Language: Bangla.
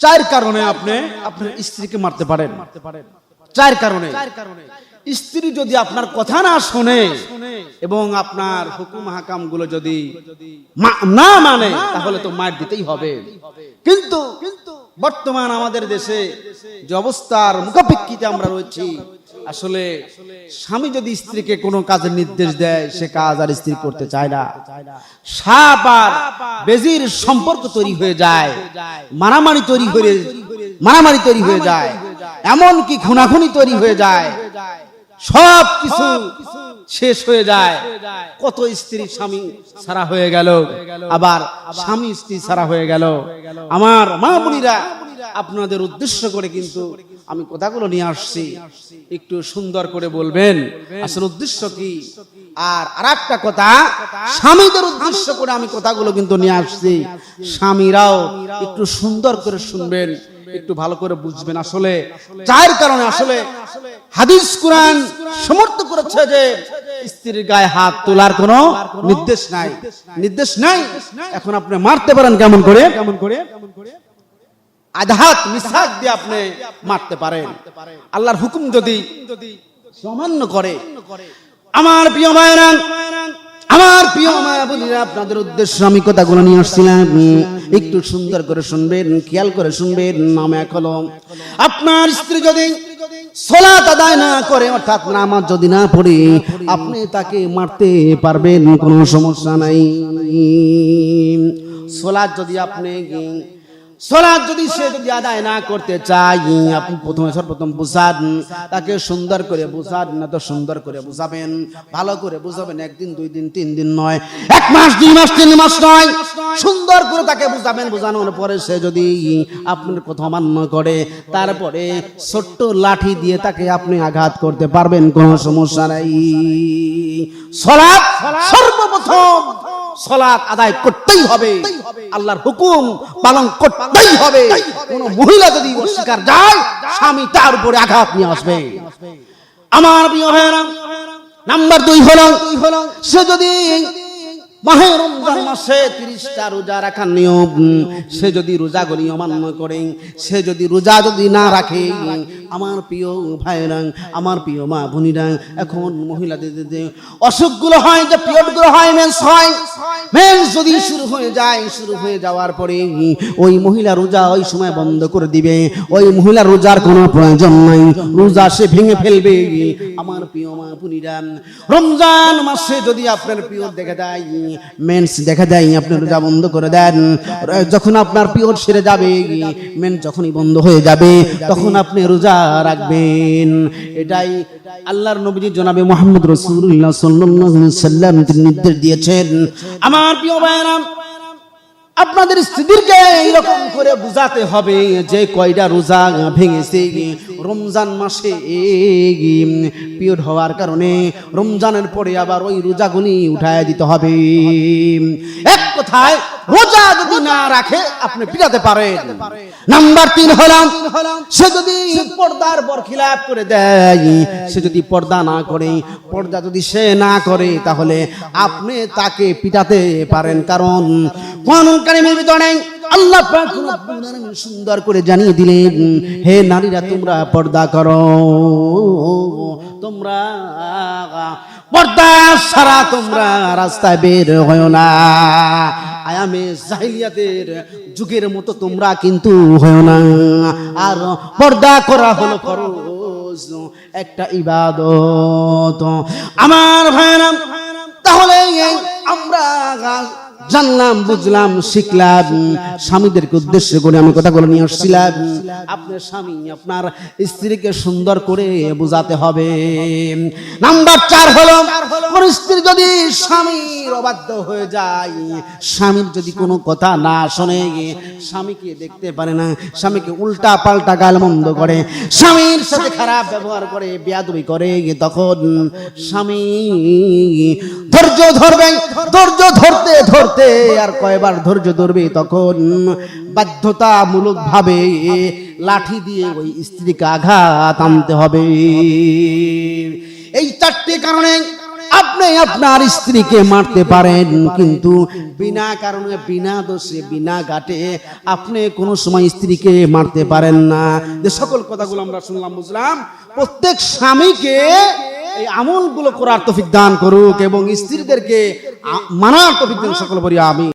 চার কারণে আপনি আপনার স্ত্রীকে মারতে পারেন। চার কারণে। স্ত্রী যদি আপনার কথা না শোনে এবং আপনার হুকুম হাকামগুলো যদি না মানে তাহলে তো মার দিতেই হবে। কিন্তু বর্তমান আমাদের দেশে যে অবস্থার মুখাপেক্ষিতে আমরা রয়েছি, আসলে স্বামী যদি স্ত্রীকে কোনো কাজের নির্দেশ দেয়, সে কাজ আর স্ত্রী করতে চায় না। সাপ আর বেজির সম্পর্ক তৈরি হয়ে যায়, মারামারি তৈরি হয়ে মারামারি তৈরি হয়ে যায়। এমন কি খুনাখুনি তৈরি হয়ে যায়। সব কিছু শেষ হয়ে যায়। কত স্ত্রী স্বামী ছাড়া হয়ে গেল, আবার স্বামী স্ত্রী ছাড়া হয়ে গেল। আমার মা বোনিরা, আপনাদের উদ্দেশ্য করে কিন্তু আমি কথাগুলো নিয়ে আসছি। একটু সুন্দর করে বলবেন। আসলে উদ্দেশ্য কি? আর আর একটা কথা, স্বামীদের উদ্দেশ্য করে আমি কথাগুলো কিন্তু নিয়ে আসছি। স্বামীরাও একটু সুন্দর করে শুনবেন। একটু ভালো করে বুঝবেন আসলে চার কারণে আসলে হাদিস কোরআন সমর্থ করেছে যে স্ত্রীর গায়ে হাত তোলার কোনো নির্দেশ নাই। নির্দেশ নাই। এখন আপনি মারতে পারেন কেমন করে? কেমন করে? আধাত মিসাক দিয়ে আপনি মারতে পারেন। আল্লাহর হুকুম যদি অমান্য করে। আমার প্রিয় মায়েরা আমার প্রিয় মায়া বলিরা আপনাদের উদ্দেশ্যে আমি কথাগুলো নিয়ে আসছিলাম। একটু সুন্দর করে শুনবেন, খেয়াল করে শুনবেন, নাম এক আপনার স্ত্রী যদি সোলাত আদায় না করে, অর্থাৎ নামাজ যদি না পড়ে, আপনি তাকে মারতে পারবেন, কোনো সমস্যা নাই। সোলাত যদি আপনি সলাৎ যদি সে যদি আদায় না করতে চায়, আপনি প্রথমে সর্বপ্রথম বুঝান, তাকে সুন্দর করে বুঝান, না তো সুন্দর করে বুঝাবেন, ভালো করে বুঝাবেন, একদিন, দুই দিন, তিন দিন নয়, এক মাস, দুই মাস, তিন মাস নয়, সুন্দর করে তাকে বুঝাবেন, বুঝানোর পরে সে যদি আপনার কথা মান্য করে, তারপরে ছোট্ট লাঠি দিয়ে তাকে আপনি আঘাত করতে পারবেন, কোনো সমস্যা নাই। সলাদ সর্বপ্রথম সলাৎ আদায় করতেই হবে। আল্লাহর হুকুম পালন করতেই হবে। কোন মহিলা যদি অস্বীকার যায় স্বামী তার উপরে আঘাত নিয়ে আসবে। আমার প্রিয় ভাইয়েরা নাম্বার দুই হলো সে যদি মাহে রমজান মাসে তিরিশটা রোজা রাখার নিয়ম। সে যদি রোজাগুলি অমান্য করে, সে যদি রোজা যদি না রাখে, আমার প্রিয় ভাইরা, আমার প্রিয় মা বোনিরা, এখন মহিলাদের যে অসুখগুলো হয়, যে পিরিয়ডগুলো হয়, মেন্স হয়, মেন্স যদি শুরু হয়ে যায়, শুরু হয়ে যাওয়ার পরে ওই মহিলা রোজা ওই সময় বন্ধ করে দিবে। ওই মহিলা রোজার কোনো প্রয়োজন নাই। রোজা সে ভেঙে ফেলবে। আমার প্রিয় মা বোনিরা, রমজান মাসে যদি আপনার প্রিয় দেখা দেয় মেন্স দেখা দেয় আপনি রোজা বন্ধ করে দেন। যখন আপনার পিওর সেরে যাবে মেন যখনই বন্ধ হয়ে যাবে, তখন আপনি রোজা রাখবেন। এটাই আল্লাহর নবীজি জনাবে মোহাম্মদ রসুল্লাহ সাল্লাম তিনি নির্দেশ দিয়েছেন। আমার প্রিয় ভাইরা আপনাদের স্ত্রীদেরকে এইরকম করে বুঝাতে হবে যে কয়টা রোজা ভেঙেছে। রমজান মাসে পিরিয়ড হওয়ার কারণে রমজানের পরে আবার ওই রোজাগুলি উঠায় দিতে হবে। এক কথায় রোজা যদি না রাখে, আপনি পিটাতে পারেন। নাম্বার তিন হলাম সে যদি পর্দার বরখিলাপ করে দেয়, সে যদি পর্দা না করে, পর্দা যদি সে না করে, তাহলে আপনি তাকে পিটাতে পারেন। কারণ কোন কারিমের ভিতরে আল্লাহ সুন্দর করে জানিয়ে দিলেন, হে নারীরা, তোমরা পর্দা করো, তোমরা পর্দা সারা তোমরা রাস্তায় বের হয় না। আয়ামে জাহিলিয়াতের যুগের মতো তোমরা কিন্তু হয় না। আর পর্দা করা হলো ফরজ, একটা ইবাদত। আমার ভাইরা তাহলে আমরা জানলাম, বুঝলাম, শিখলাম। স্বামীদেরকে উদ্দেশ্য করে আমি কথাগুলো নিয়ে আসছিলাম। আপনার স্বামী আপনার স্ত্রীকে সুন্দর করে বুঝাতে হবে। নাম্বার চার হলো স্ত্রী যদি স্বামীর অবাধ্য হয়ে যায়, স্বামীর যদি কোনো কথা না শোনে, স্বামীকে দেখতে পারে না, স্বামীকে উল্টা পাল্টা গাল মন্দ করে, স্বামীর সাথে খারাপ ব্যবহার করে, বেয়াদবি করে, তখন স্বামী ধৈর্য ধরবে, ধৈর্য ধরতে ধরতে আর কয়বার ধৈর্য ধরবে, তখন বাধ্যতামূলক ভাবে লাঠি দিয়ে ওই স্ত্রীকে আঘাত আনতে হবে। এই চারটি কারণে আপনি আপনার স্ত্রীকে মারতে পারেন, কিন্তু বিনা কারণে, বিনা দোষে, বিনা ঘাটে আপনি কোনো সময় স্ত্রীকে মারতে পারেন না। যে সকল কথাগুলো আমরা শুনলাম, বুঝলাম, প্রত্যেক স্বামীকে এই আমলগুলো করার তফিক দান করুক এবং স্ত্রীদেরকে মানার তফিক দান সকল বলি আমি